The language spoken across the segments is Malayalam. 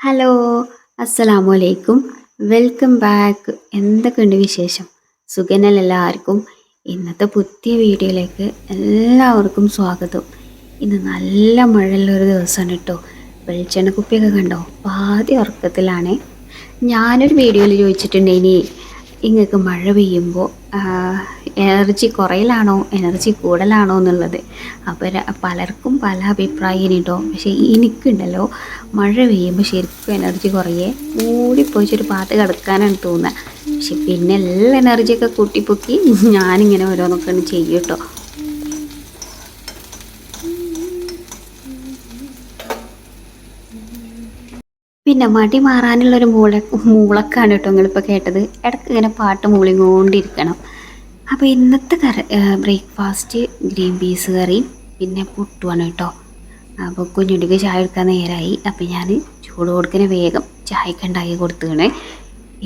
ഹലോ അസ്സലാമു അലൈക്കും വെൽക്കം ബാക്ക് എന്തൊക്കെയുണ്ട് വിശേഷം? സുഖനല്ല എല്ലാവർക്കും? ഇന്നത്തെ പുതിയ വീഡിയോയിലേക്ക് എല്ലാവർക്കും സ്വാഗതം. ഇന്ന് നല്ല മഴയുള്ളൊരു ദിവസമാണ് കേട്ടോ. വെളിച്ചെണ്ണ കുപ്പിയൊക്കെ കണ്ടോ? പാതി ഉറക്കത്തിലാണ്. ഞാനൊരു വീഡിയോയിൽ ചോദിച്ചിട്ടുണ്ട് ഇനി ഇങ്ങൾക്ക് മഴ പെയ്യുമ്പോൾ എനർജി കുറയലാണോ എനർജി കൂടലാണോ എന്നുള്ളത്. അപ്പോൾ പലർക്കും പല അഭിപ്രായം കേട്ടോ പക്ഷേ എനിക്കുണ്ടല്ലോ മഴ പെയ്യുമ്പോൾ ശരിക്കും എനർജി കുറയേ. ഓടിപ്പോയിച്ചൊരു പാട്ട് കിടക്കാനാണ് തോന്നുന്നത് പക്ഷെ പിന്നെ എല്ലാ എനർജിയൊക്കെ കൂട്ടിപ്പൊക്കി ഞാനിങ്ങനെ ഓരോന്നൊക്കെ ചെയ്യും കേട്ടോ. പിന്നെ മടി മാറാനുള്ളൊരു മൂള മൂളക്കാണ് കേട്ടോ നിങ്ങളിപ്പോൾ കേട്ടത്. ഇടയ്ക്ക് ഇങ്ങനെ പാട്ട് മൂളിങ്ങോണ്ടിരിക്കണം. അപ്പോൾ ഇന്നത്തെ കറി ബ്രേക്ക്ഫാസ്റ്റ് ഗ്രീൻ പീസ് കറി പിന്നെ പുട്ടുമാണ് കേട്ടോ. അപ്പോൾ കുഞ്ഞുടിക്ക് ചായ എടുക്കാൻ നേരമായി അപ്പോൾ ഞാൻ ചൂട് കൊടുക്കുന്ന വേഗം ചായക്ക് ഉണ്ടാക്കി കൊടുത്തുകയാണ്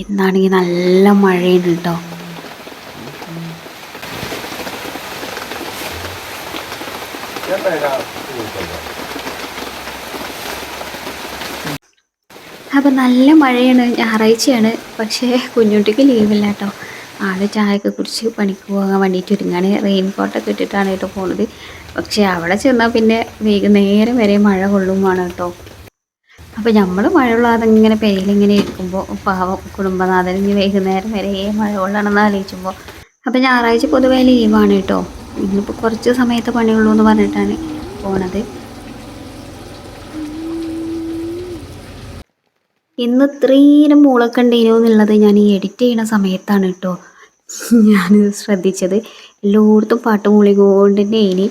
ഇന്നാണെങ്കിൽ നല്ല മഴയുണ്ട് കേട്ടോ. അപ്പോൾ നല്ല മഴയാണ് ഞായറാഴ്ചയാണ്. പക്ഷേ കുഞ്ഞുട്ടിക്ക് ലീവില്ല കേട്ടോ ആളെ ചായയൊക്കെ കുടിച്ച് പണിക്ക് പോകാൻ വേണ്ടിയിട്ട് ഒരുങ്ങാണ്. റെയിൻ കോട്ടൊക്കെ ഇട്ടിട്ടാണ് കേട്ടോ പോണത്. പക്ഷേ അവിടെ ചെന്നാൽ പിന്നെ വൈകുന്നേരം വരെ മഴ കൊള്ളുമാണ് കേട്ടോ. അപ്പോൾ നമ്മൾ മഴയുള്ളാതെ ഇങ്ങനെ പെരയിലിങ്ങനെ ഇരിക്കുമ്പോൾ പാവം കുടുംബനാഥൻ ഇനി വൈകുന്നേരം വരെ മഴ കൊള്ളണമെന്ന് ആലോചിക്കുമ്പോൾ അപ്പോൾ ഞായറാഴ്ച പൊതുവേ ലീവാണ് കേട്ടോ. ഇന്നിപ്പോൾ കുറച്ച് സമയത്ത് പണിയുള്ളൂ എന്ന് പറഞ്ഞിട്ടാണ് പോണത്. ഇന്ന് ഇത്രയും മൂളൊക്കെ എന്നുള്ളത് ഞാൻ ഈ എഡിറ്റ് ചെയ്യുന്ന സമയത്താണ് കേട്ടോ ഞാൻ ശ്രദ്ധിച്ചത്. എല്ലായിടത്തും പാട്ട് മൂളികൊണ്ട് തന്നെ ഇനി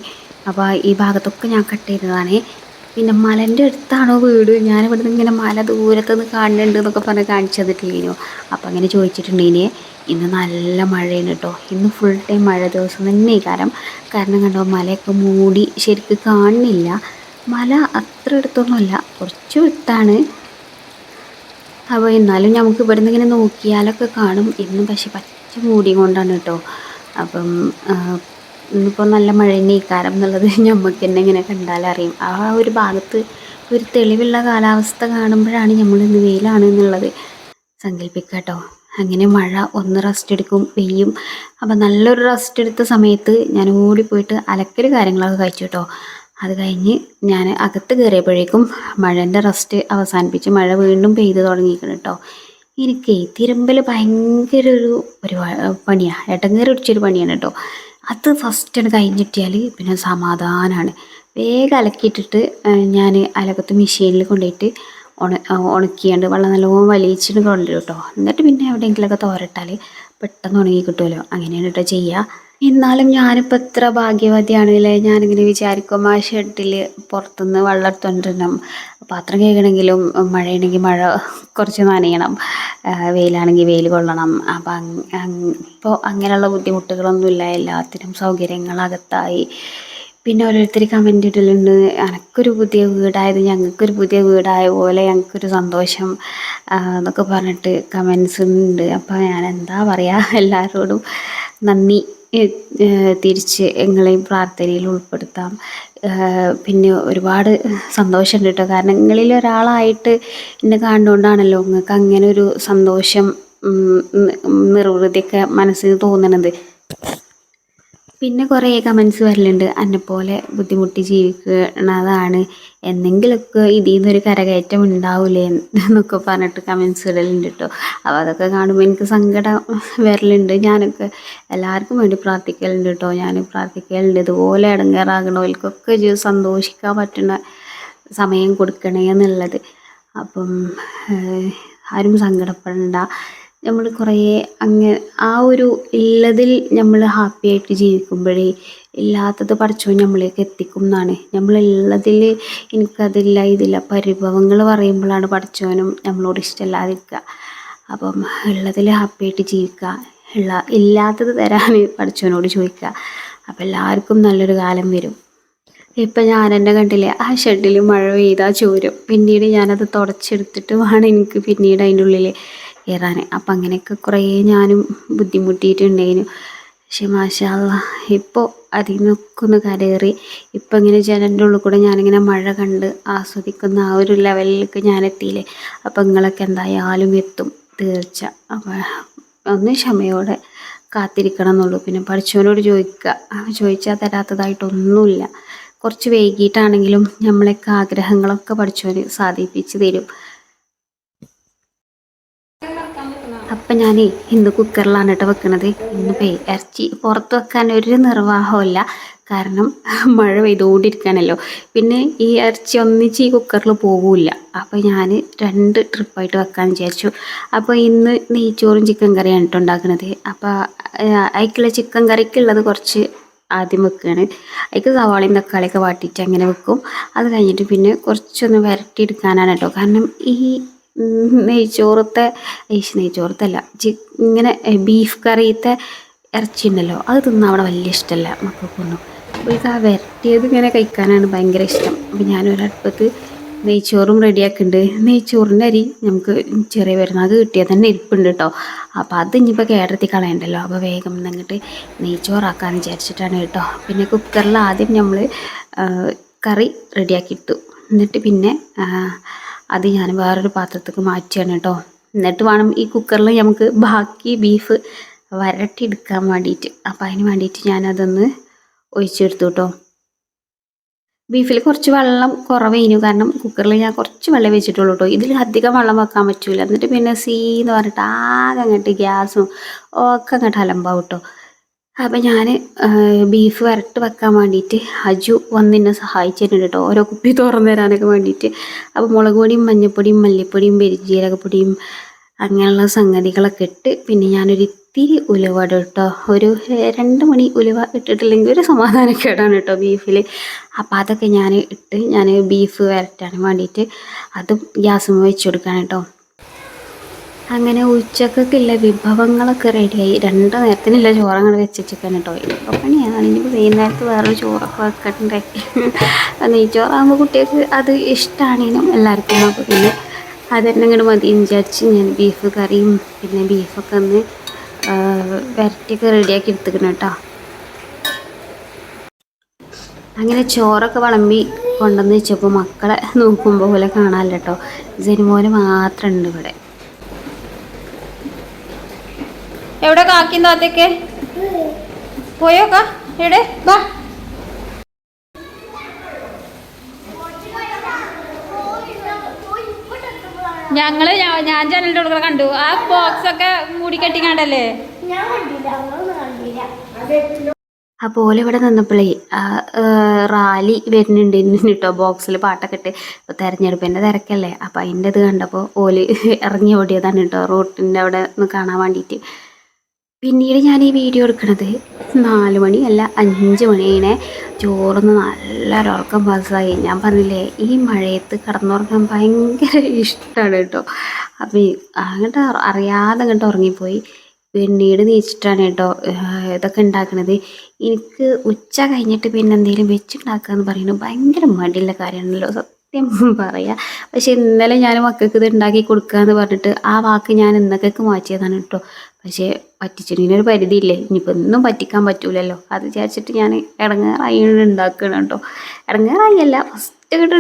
അപ്പോൾ ഈ ഭാഗത്തൊക്കെ ഞാൻ കട്ട് ചെയ്തതാണ്. പിന്നെ മലന്റെ അടുത്താണോ വീട്? ഞാൻ നിന്ന് ഇങ്ങനെ മല ദൂരത്ത് നിന്ന് കാണുന്നുണ്ട് എന്നൊക്കെ പറഞ്ഞ് കാണിച്ചു തന്നിട്ടില്ലേനോ? അപ്പോൾ അങ്ങനെ ചോദിച്ചിട്ടുണ്ടേനെ. ഇന്ന് നല്ല മഴയാണ് കേട്ടോ ഇന്ന് ഫുൾ ടൈം മഴ ദിവസം തന്നെ കാരണം കാരണം കണ്ടോ മലയൊക്കെ മൂടി ശരിക്ക് കാണുന്നില്ല. മല അത്ര അടുത്തൊന്നുമല്ല. കുറച്ച് വിട്ടാണ്. അപ്പോൾ എന്നാലും നമുക്ക് ഇവിടുന്ന് ഇങ്ങനെ നോക്കിയാലൊക്കെ കാണും. ഇന്ന് പക്ഷെ പച്ച മൂടി കൊണ്ടാണ് കേട്ടോ. അപ്പം ഇന്നിപ്പോൾ നല്ല മഴ തന്നെ ഇക്കാരം എന്നുള്ളത് നമുക്ക് തന്നെ ഇങ്ങനെ കണ്ടാലറിയും ആ ഒരു ഭാഗത്ത് ഒരു തെളിവുള്ള കാലാവസ്ഥ കാണുമ്പോഴാണ് നമ്മൾ ഇന്ന് വെയിലാണ് എന്നുള്ളത് സങ്കല്പിക്കുക കേട്ടോ. അങ്ങനെ മഴ ഒന്ന് റെസ്റ്റ് എടുക്കും പെയ്യും. അപ്പം നല്ലൊരു റെസ്റ്റ് എടുത്ത സമയത്ത് ഞാൻ ഓടിപ്പോയിട്ട് അലക്കൽ കാര്യങ്ങളൊക്കെ കഴിച്ചു കേട്ടോ. അത് കഴിഞ്ഞ് ഞാൻ അകത്ത് കയറിയപ്പോഴേക്കും മഴന്റെ റെസ്റ്റ് അവസാനിപ്പിച്ച് മഴ വീണ്ടും പെയ്തു തുടങ്ങിയിരിക്കണം കേട്ടോ എനിക്ക് തിരുമ്പൽ ഭയങ്കര ഒരു ഒരു പണിയാണ് ഏട്ടങ്കേറി ഒടിച്ചൊരു പണിയാണ് കേട്ടോ അത് ഫസ്റ്റ് കഴിഞ്ഞ് കിട്ടിയാൽ പിന്നെ സമാധാനമാണ് വേഗം അലക്കിയിട്ടിട്ട് ഞാൻ അലക്കത്ത് മെഷീനിൽ കൊണ്ടുപോയിട്ട് ഉണ ഉണക്കിയാണ്ട് വെള്ളം നല്ലോണം വലിയിച്ചിട്ട് കൊണ്ടുവരും കേട്ടോ എന്നിട്ട് പിന്നെ എവിടെയെങ്കിലുമൊക്കെ തോരട്ടാൽ പെട്ടെന്ന് ഉണങ്ങി കിട്ടുമല്ലോ അങ്ങനെയാണ് കേട്ടോ ചെയ്യുക എന്നാലും ഞാനിപ്പോൾ എത്ര ഭാഗ്യവതിയാണല്ലേ? ഞാനിങ്ങനെ വിചാരിക്കും ആ ഷെഡിൽ പുറത്തുനിന്ന് വെള്ളം പാത്രം കഴുകണമെങ്കിലും മഴയാണെങ്കിൽ മഴ കുറച്ച് നനയണം. വെയിലാണെങ്കിൽ വെയിൽ കൊള്ളണം. അപ്പം ഇപ്പോൾ അങ്ങനെയുള്ള ബുദ്ധിമുട്ടുകളൊന്നുമില്ല എല്ലാത്തിനും സൗകര്യങ്ങളകത്തായി പിന്നെ ഓരോരുത്തർ കമന്റ് ഇടലുണ്ട്. എനക്കൊരു പുതിയ വീടായത് ഞങ്ങൾക്കൊരു പുതിയ വീടായ പോലെ ഞങ്ങൾക്കൊരു സന്തോഷം. എന്നൊക്കെ പറഞ്ഞിട്ട് കമൻസ് ഉണ്ട് അപ്പോൾ ഞാൻ എന്താ പറയുക എല്ലാവരോടും നന്ദി. തിരിച്ച് നിങ്ങളെയും പ്രാർത്ഥനയിൽ ഉൾപ്പെടുത്താം. പിന്നെ ഒരുപാട് സന്തോഷമുണ്ട് കേട്ടോ. കാരണം നിങ്ങളിൽ ഒരാളായിട്ട് എന്നെ കണ്ടുകൊണ്ടാണല്ലോ നിങ്ങൾക്ക് അങ്ങനെ ഒരു സന്തോഷം നിർവൃതിയൊക്കെ മനസ്സിന് തോന്നണത്. പിന്നെ കുറേ കമൻസ് വരലുണ്ട്. എന്നെപ്പോലെ ബുദ്ധിമുട്ടി ജീവിക്കുന്നതാണ് എന്തെങ്കിലുമൊക്കെ ഇതിൽ നിന്നൊരു കരകയറ്റം ഉണ്ടാവില്ലേ എന്നൊക്കെ പറഞ്ഞിട്ട് കമൻസ് ഇടലുണ്ട് കേട്ടോ അപ്പോൾ അതൊക്കെ കാണുമ്പോൾ എനിക്ക് സങ്കടം വരലുണ്ട്. ഞാനൊക്കെ എല്ലാവർക്കും വേണ്ടി പ്രാർത്ഥിക്കലുണ്ട് കേട്ടോ ഞാൻ പ്രാർത്ഥിക്കലുണ്ട്. ഇതുപോലെ ഇടങ്ങേറാകണവർക്കൊക്കെ സന്തോഷിക്കാൻ പറ്റുന്ന സമയം കൊടുക്കണേ എന്നുള്ളത് അപ്പം ആരും സങ്കടപ്പെടണ്ട. നമ്മൾ കുറേ അങ്ങ് ആ ഒരു ഉള്ളതിൽ നമ്മൾ ഹാപ്പി ആയിട്ട് ജീവിക്കുമ്പോഴേ ഇല്ലാത്തത് പഠിച്ചോ നമ്മളിലേക്ക് എത്തിക്കും എന്നാണ്. നമ്മളുള്ളതിൽ എനിക്കതില്ല ഇതില്ല പരിഭവങ്ങൾ പറയുമ്പോഴാണ് പഠിച്ചവനും നമ്മളോട് ഇഷ്ടമല്ലാതിരിക്കുക. അപ്പം ഉള്ളതിൽ ഹാപ്പി ആയിട്ട് ജീവിക്കുക. ഉള്ള ഇല്ലാത്തത് തരാൻ പഠിച്ചവനോട് ചോദിക്കുക. അപ്പം എല്ലാവർക്കും നല്ലൊരു കാലം വരും. ഇപ്പം ഞാൻ എന്റെ കണ്ടില്ല ആ ഷെഡിൽ മഴ പെയ്താൽ ചോരും. പിന്നീട് ഞാനത് തുടച്ചെടുത്തിട്ട് വേണം എനിക്ക് പിന്നീട് അതിന്റെ ഉള്ളിൽ കയറാൻ അപ്പം അങ്ങനെയൊക്കെ കുറേ ഞാനും ബുദ്ധിമുട്ടിയിട്ടുണ്ടായിരുന്നു പക്ഷെ മാഷാല്ല ഇപ്പോൾ അതിൽ നിന്നൊക്കെ ഒന്ന് കരേറി ഇപ്പം ഇങ്ങനെ ജനലിന്റെ ഉള്ളിൽ കൂടെ ഞാനിങ്ങനെ മഴ കണ്ട് ആസ്വദിക്കുന്ന ആ ഒരു ലെവലിലേക്ക് ഞാൻ എത്തിയില്ലേ അപ്പം നിങ്ങളൊക്കെ എന്തായാലും എത്തും തീർച്ച. അപ്പം ഒന്ന് ക്ഷമയോടെ കാത്തിരിക്കണം എന്നുള്ളൂ പിന്നെ പഠിച്ചവനോട് ചോദിക്കുക. ചോദിച്ചാൽ തരാത്തതായിട്ടൊന്നുമില്ല. കുറച്ച് വൈകിട്ടാണെങ്കിലും നമ്മളൊക്കെ ആഗ്രഹങ്ങളൊക്കെ പഠിച്ചവന് സാധിപ്പിച്ച് തരും. അപ്പം ഞാൻ ഇന്ന് കുക്കറിലാണ് കേട്ടോ വെക്കണത്. ഇന്നിപ്പോൾ ഇറച്ചി പുറത്ത് വെക്കാൻ ഒരു നിർവാഹമില്ല കാരണം മഴ പെയ്തുകൊണ്ടിരിക്കുകയാണല്ലോ പിന്നെ ഈ ഇറച്ചി ഒന്നിച്ച് ഈ കുക്കറിൽ പോകില്ല അപ്പോൾ ഞാൻ രണ്ട് ട്രിപ്പായിട്ട് വെക്കാൻ വിചാരിച്ചു. അപ്പോൾ ഇന്ന് നെയ്ച്ചോറും ചിക്കൻ കറിയാണ് കേട്ടോ ഉണ്ടാക്കുന്നത് അപ്പോൾ അതിക്കുള്ള ചിക്കൻ കറിക്കുള്ളത് കുറച്ച് ആദ്യം വെക്കുകയാണ് അതിക്ക് സവാളയും തക്കാളിയൊക്കെ വാട്ടിയിട്ട് അങ്ങനെ വെക്കും. അത് കഴിഞ്ഞിട്ട് പിന്നെ കുറച്ചൊന്ന് വരട്ടിയെടുക്കാനാണ് കേട്ടോ കാരണം ഈ നെയ്ച്ചോറത്തെ ഏശ് നെയ്ച്ചോറത്തല്ല ചി ഇങ്ങനെ ബീഫ് കറിയത്തെ ഇറച്ചി ഉണ്ടല്ലോ അത് തിന്നാൻ അവിടെ വലിയ ഇഷ്ടമല്ല മക്കൾക്കൊന്നും അപ്പോൾ ഇത് ആ വരട്ടിയത് ഇങ്ങനെ കഴിക്കാനാണ് ഭയങ്കര ഇഷ്ടം. അപ്പോൾ ഞാനൊരടുപ്പത്ത് നെയ്ച്ചോറും റെഡിയാക്കുന്നുണ്ട് നെയ്ച്ചോറിന്റെ അരി നമുക്ക് ചെറിയ പെരുന്നാൾക്ക് കിട്ടിയാൽ തന്നെ ഇരിപ്പുണ്ട് കേട്ടോ അപ്പോൾ അത് ഇനിയിപ്പോൾ കേടത്തി കളയണ്ടല്ലോ അപ്പോൾ വേഗം എന്നിട്ട് നെയ്ച്ചോറാക്കാമെന്ന് വിചാരിച്ചിട്ടാണ് കേട്ടോ. പിന്നെ കുക്കറിൽ ആദ്യം നമ്മൾ കറി റെഡിയാക്കി ഇട്ടു. എന്നിട്ട് പിന്നെ അത് ഞാൻ വേറൊരു പാത്രത്തേക്ക് മാറ്റിയാണ് കേട്ടോ. എന്നിട്ട് വേണം ഈ കുക്കറിൽ നമുക്ക് ബാക്കി ബീഫ് വരട്ടിയെടുക്കാൻ വേണ്ടിയിട്ട്. അപ്പോൾ അതിന് വേണ്ടിയിട്ട് ഞാനതൊന്ന് ഒഴിച്ചെടുത്തു കേട്ടോ. ബീഫിൽ കുറച്ച് വെള്ളം കുറവേനു. കാരണം കുക്കറിൽ ഞാൻ കുറച്ച് വെള്ളം വെച്ചിട്ടുള്ളൂ കേട്ടോ. ഇതിൽ അധികം വെള്ളം വെക്കാൻ പറ്റില്ല എന്നിട്ട് പിന്നെ സീ എന്ന് പറഞ്ഞിട്ട് ആകെ അങ്ങോട്ട് ഗ്യാസും ഒക്കെ അങ്ങോട്ട് അലമ്പാവും കേട്ടോ. അപ്പം ഞാൻ ബീഫ് വരട്ട് വെക്കാൻ വേണ്ടിയിട്ട് അജു വന്ന് എന്നെ സഹായിച്ചിട്ടുണ്ട് കേട്ടോ ഓരോ കുപ്പി തുറന്നു തരാനൊക്കെ വേണ്ടിയിട്ട് അപ്പോൾ മുളക് പൊടിയും മഞ്ഞൾപ്പൊടിയും മല്ലിപ്പൊടിയും പെരിജീരകപ്പൊടിയും അങ്ങനെയുള്ള സംഗതികളൊക്കെ ഇട്ട് പിന്നെ ഞാനൊരു ഇത്തിരി ഉലുവ ഇടും കേട്ടോ ഒരു രണ്ട് മണി ഉലുവ ഇട്ടിട്ടില്ലെങ്കിൽ ഒരു സമാധാനക്കേടാണ് കേട്ടോ ബീഫിൽ അപ്പോൾ അതൊക്കെ ഞാൻ ഇട്ട് ഞാൻ ബീഫ് വരട്ടാൻ വേണ്ടിയിട്ട് അതും ഗ്യാസും വെച്ച് കൊടുക്കാൻ കേട്ടോ അങ്ങനെ ഉച്ചക്കൊക്കെയുള്ള വിഭവങ്ങളൊക്കെ റെഡിയായി രണ്ട് നേരത്തിനില്ല ചോറങ്ങനെ വെച്ചിരിക്കാൻ കേട്ടോ ഇപ്പോൾ പണിയാണ്. ഇനിയിപ്പോൾ വൈകുന്നേരത്ത് വേറൊരു ചോറൊക്കെ വെക്കണ്ടേ? നെയ്ച്ചോറാകുമ്പോൾ കുട്ടികൾക്ക് അത് ഇഷ്ടമാണേനും എല്ലാവർക്കും അപ്പോൾ പിന്നെ അതന്നെ ഇങ്ങോട്ട് മതി. വിചാരിച്ച് ഞാൻ ബീഫ് കറിയും പിന്നെ ബീഫൊക്കെ ഒന്ന് വരട്ടിയൊക്കെ റെഡിയാക്കി എടുത്തിക്കണം കേട്ടോ അങ്ങനെ ചോറൊക്കെ വിളമ്പി കൊണ്ടുവന്ന് വെച്ചപ്പോൾ മക്കളെ നോക്കുമ്പോൾ പോലെ കാണാമല്ലോ കേട്ടോ ജനിമോന് മാത്രമുണ്ട് ഇവിടെ. എവിടെ കാക്കിന്ന് അതൊക്കെ പോയോക്കാ എവിടെ? വാ ഞങ്ങൾ ഞാൻ ജനലിന്റെ ഉള്ളിൽ കണ്ടു. ആ ബോക്സ് ഒക്കെ മൂടി കെട്ടിക്കാണ്ടല്ലേ അപ്പോൾ ഇവിടെ നിന്നപ്പോഴേ റാലി വരുന്നുണ്ട് കേട്ടോ ബോക്സിൽ പാട്ടൊക്കെ ഇട്ട്. ഇപ്പോൾ തിരഞ്ഞെടുപ്പിന്റെ തിരക്കല്ലേ. അപ്പോൾ അതിന്റെ ഇത് കണ്ടപ്പോൾ ഓൽ ഇറങ്ങി ഓടിയതാണ് കേട്ടോ റോട്ടിന്റെ അവിടെ ഒന്ന് കാണാൻ വേണ്ടിയിട്ട് പിന്നീട് ഞാൻ ഈ വീഡിയോ എടുക്കണത് നാല് മണി അല്ല അഞ്ച് മണിയാണ് ചോറൊന്ന് നല്ല ഉറക്കം പാസ്സായി. ഞാൻ പറഞ്ഞില്ലേ ഈ മഴയത്ത് കിടന്നുറങ്ങാൻ ഭയങ്കര ഇഷ്ടമാണ് കേട്ടോ. അപ്പം അങ്ങോട്ട് അറിയാതെ അങ്ങോട്ട് ഉറങ്ങിപ്പോയി. പിന്നീട് നീച്ചിട്ടാണ് കേട്ടോ ഇതൊക്കെ ഉണ്ടാക്കണത് എനിക്ക് ഉച്ച കഴിഞ്ഞിട്ട് പിന്നെ എന്തെങ്കിലും വെച്ചുണ്ടാക്കുക എന്ന് പറയുന്നത് ഭയങ്കര മടിയുള്ള കാര്യമാണല്ലോ സത്യം പറയാം. പക്ഷെ ഇന്നലെ ഞാൻ മക്കൾക്ക് ഇത് ഉണ്ടാക്കി കൊടുക്കുക എന്ന് പറഞ്ഞിട്ട് ആ വാക്ക് ഞാൻ ഇന്നത്തേക്ക് മാറ്റിയതാണ് കേട്ടോ. പക്ഷേ പറ്റിച്ചിട്ടൊരു പരിധിയില്ലേ? ഇനിയിപ്പോൾ ഒന്നും പറ്റിക്കാൻ പറ്റൂലല്ലോ. അത് വിചാരിച്ചിട്ട് ഞാൻ ഇടങ്ങേറായി ഉണ്ടാക്കണം കേട്ടോ ഇടങ്ങേറായി അല്ല ഫസ്റ്റ് ഇങ്ങോട്ട്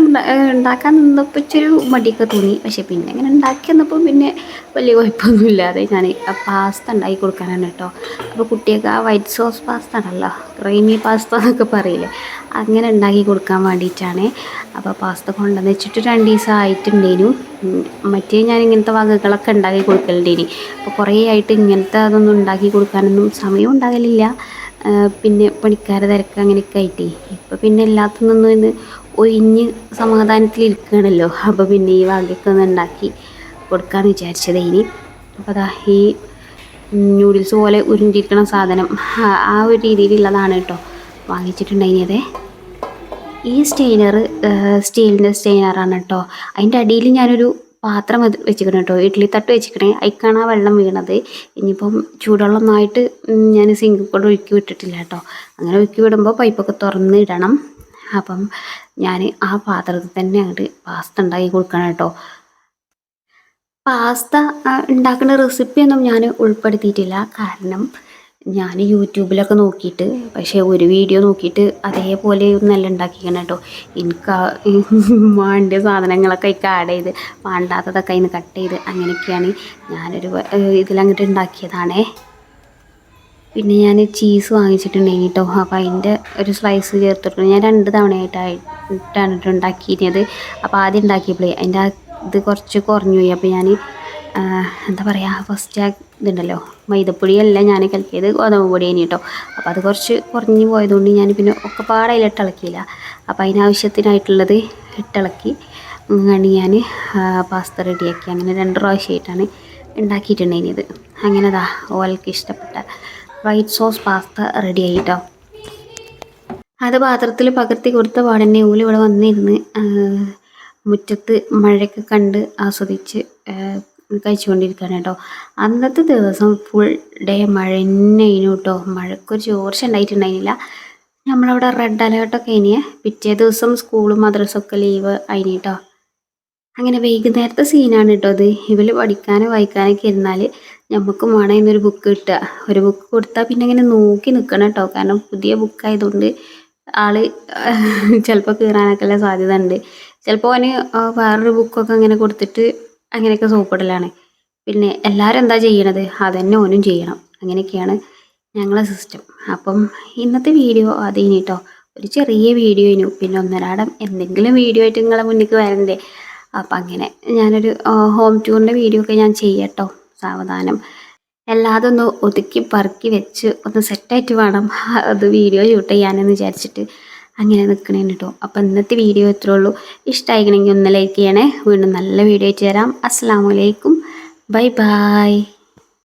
ഉണ്ടാക്കാൻ നിന്നപ്പോൾ ഇച്ചിരി മടിയൊക്കെ തോന്നി. പക്ഷെ പിന്നെ ഇങ്ങനെ ഉണ്ടാക്കി വന്നപ്പോൾ പിന്നെ വലിയ കുഴപ്പമൊന്നുമില്ലാതെ ഞാൻ പാസ്ത ഉണ്ടാക്കി കൊടുക്കാനാണ് കേട്ടോ അപ്പോൾ കുട്ടിയൊക്കെ ആ വൈറ്റ് സോസ് പാസ്ത ഉണ്ടല്ലോ ക്രീമി പാസ്ത എന്നൊക്കെ പറയില്ലേ അങ്ങനെ ഉണ്ടാക്കി കൊടുക്കാൻ വേണ്ടിയിട്ടാണ് അപ്പോൾ പാസ്ത കൊണ്ടുവന്ന് വെച്ചിട്ട് രണ്ട് ദിവസം ആയിട്ടുണ്ടേനു. മറ്റേ ഞാൻ ഇങ്ങനത്തെ വകകളൊക്കെ ഉണ്ടാക്കി കൊടുക്കലുണ്ടേനി. അപ്പോൾ കുറേ ആയിട്ട് ഇങ്ങനത്തെ അതൊന്നും ഉണ്ടാക്കി കൊടുക്കാനൊന്നും സമയം ഉണ്ടാകലില്ല. പിന്നെ പണിക്കാരെ തിരക്ക് അങ്ങനെയൊക്കെ ആയിട്ടേ. ഇപ്പോൾ പിന്നെ എല്ലാത്തിനൊന്നും ഇന്ന് ഒഴിഞ്ഞ് സമാധാനത്തിൽ ഇരിക്കുകയാണല്ലോ. അപ്പോൾ പിന്നെ ഈ വകയൊക്കെ ഒന്ന് ഉണ്ടാക്കി കൊടുക്കാമെന്ന് വിചാരിച്ചത് ഇനി. അപ്പോൾ അതാ ഈ ന്യൂഡിൽസ് പോലെ ഉരുണ്ടിരിക്കണ സാധനം ആ ഒരു രീതിയിലുള്ളതാണ് കേട്ടോ വാങ്ങിച്ചിട്ടുണ്ടായിരുന്നത് ഈ സ്റ്റെയിനർ സ്റ്റീലിന്റെ സ്റ്റെയിനറാണ് കേട്ടോ. അതിന്റെ അടിയിൽ ഞാനൊരു പാത്രം വെച്ചിക്കണം കേട്ടോ. ഇഡ്ഡലി തട്ട് വെച്ചിരിക്കണേ. അതിക്കാണ് ആ വെള്ളം വീണത്. ഇനിയിപ്പം ചൂടുവെള്ളം ഒന്നായിട്ട് ഞാൻ സിങ്കിൽ കൂടെ ഒഴുക്കി വിട്ടിട്ടില്ല കേട്ടോ. അങ്ങനെ ഒഴുക്കി വിടുമ്പോൾ പൈപ്പൊക്കെ തുറന്ന് ഇടണം. അപ്പം ഞാൻ ആ പാത്രത്തിൽ തന്നെ അങ്ങോട്ട് പാസ്ത ഉണ്ടാക്കി കൊടുക്കണം കേട്ടോ. പാസ്ത ഉണ്ടാക്കുന്ന റെസിപ്പിയൊന്നും ഞാൻ ഉൾപ്പെടുത്തിയിട്ടില്ല. കാരണം ഞാൻ യൂട്യൂബിലൊക്കെ നോക്കിയിട്ട് പക്ഷേ ഒരു വീഡിയോ നോക്കിയിട്ട് അതേപോലെ ഒന്നല്ല ഉണ്ടാക്കിക്കണം കേട്ടോ. എനിക്ക് വേണ്ട സാധനങ്ങളൊക്കെ അതിൽ ആഡ് ചെയ്ത് വേണ്ടാത്തതൊക്കെ അതിന് കട്ട് ചെയ്ത് അങ്ങനെയൊക്കെയാണ് ഞാനൊരു ഇതിലങ്ങോട്ട് ഉണ്ടാക്കിയതാണേ. പിന്നെ ഞാൻ ചീസ് വാങ്ങിച്ചിട്ടുണ്ടെങ്കിൽ കേട്ടോ. അപ്പോൾ അതിന്റെ ഒരു സ്ലൈസ് ചേർത്തിട്ടുണ്ട്. ഞാൻ രണ്ട് തവണയായിട്ടായിട്ടാണ് കേട്ടോ ഉണ്ടാക്കിയിരുന്നത്. അപ്പോൾ ആദ്യം ഉണ്ടാക്കിയപ്പോഴേ അതിന്റെ ഇത് കുറച്ച് കുറഞ്ഞു പോയി. അപ്പോൾ ഞാൻ എന്താ പറയുക ഫസ്റ്റ് ഇതുണ്ടല്ലോ. മൈദപ്പൊടിയല്ല ഞാൻ കലക്കിയത് ഗോതമ്പ് പൊടിയാണ് കേട്ടോ. അപ്പോൾ അത് കുറച്ച് കുറഞ്ഞു പോയതുകൊണ്ട് ഞാൻ പിന്നെ ഒക്കെ പാടയിലിട്ട് ഇളക്കിയില്ല. അപ്പോൾ അതിനാവശ്യത്തിനായിട്ടുള്ളത് ഇട്ടിളക്കി അങ്ങനെ ഞാൻ പാസ്ത റെഡിയാക്കി. അങ്ങനെ രണ്ട് പ്രാവശ്യമായിട്ടാണ് ഉണ്ടാക്കിയിട്ടുണ്ടായിരുന്നത് അങ്ങനെ ദാ ഓലക്ക് ഇഷ്ടപ്പെട്ട വൈറ്റ് സോസ് പാസ്ത റെഡി ആയിട്ടോ അത് പാത്രത്തിൽ പകർത്തി കൊടുത്ത പാടന്നെ ഓൽ ഇവിടെ വന്നിരുന്ന് മുറ്റത്ത് മഴയൊക്കെ കണ്ട് ആസ്വദിച്ച് കഴിച്ചുകൊണ്ടിരിക്കുകയാണ് കേട്ടോ. അന്നത്തെ ദിവസം ഫുൾ ഡേ മഴ തന്നെ ആയിരുന്നു കേട്ടോ. മഴക്കൊരു ചോർച്ച ഉണ്ടായിട്ടുണ്ടായിരുന്നില്ല. നമ്മളവിടെ റെഡ് അലേർട്ടൊക്കെ ഇനി പിറ്റേ ദിവസം സ്കൂളും മദ്രസൊക്കെ ലീവ് അതിന് കേട്ടോ. അങ്ങനെ വൈകുന്നേരത്തെ സീനാണ് കേട്ടോ അത് ഇവർ പഠിക്കാനും വായിക്കാനൊക്കെ ഇരുന്നാൽ നമുക്കും വേണം ഇന്നൊരു ബുക്ക് കിട്ടുക. ഒരു ബുക്ക് കൊടുത്താൽ പിന്നെ ഇങ്ങനെ നോക്കി നിൽക്കണം കേട്ടോ. കാരണം പുതിയ ബുക്കായതുകൊണ്ട് ആൾ ചിലപ്പോൾ കീറാനൊക്കെ ഉള്ള സാധ്യത ഉണ്ട്. ചിലപ്പോൾ അവന് വേറൊരു ബുക്കൊക്കെ ഇങ്ങനെ കൊടുത്തിട്ട് അങ്ങനെയൊക്കെ സൂപ്പിടലാണ് പിന്നെ എല്ലാവരും എന്താ ചെയ്യണത്? അതന്നെ ഓനും ചെയ്യണം. അങ്ങനെയൊക്കെയാണ് ഞങ്ങളെ സിസ്റ്റം അപ്പം ഇന്നത്തെ വീഡിയോ അത് കേട്ടോ ഒരു ചെറിയ വീഡിയോ ഇനി. പിന്നെ ഒന്നരാടം എന്തെങ്കിലും വീഡിയോ ആയിട്ട് നിങ്ങളെ മുന്നിലേക്ക് വരണ്ടേ? അപ്പം അങ്ങനെ ഞാനൊരു ഹോം ടൂറിന്റെ വീഡിയോ ഒക്കെ ഞാൻ ചെയ്യട്ടോ. സാവധാനം. എല്ലാതും ഒന്ന് ഒതുക്കി പറക്കി വെച്ച് ഒന്ന് സെറ്റായിട്ട് വേണം അത് വീഡിയോ ഷൂട്ട് ചെയ്യാനെന്ന് വിചാരിച്ചിട്ട്. അങ്ങനെ നിൽക്കണേ കേട്ടോ അപ്പോൾ ഇന്നത്തെ വീഡിയോ ഇത്രേ ഉള്ളൂ. ഇഷ്ടമായിക്കണമെങ്കിൽ ഒന്ന് ലൈക്ക് ചെയ്യണേ. വീണ്ടും നല്ല വീഡിയോ ആയിട്ട് അസ്സാം വലൈക്കും ബൈ ബൈ.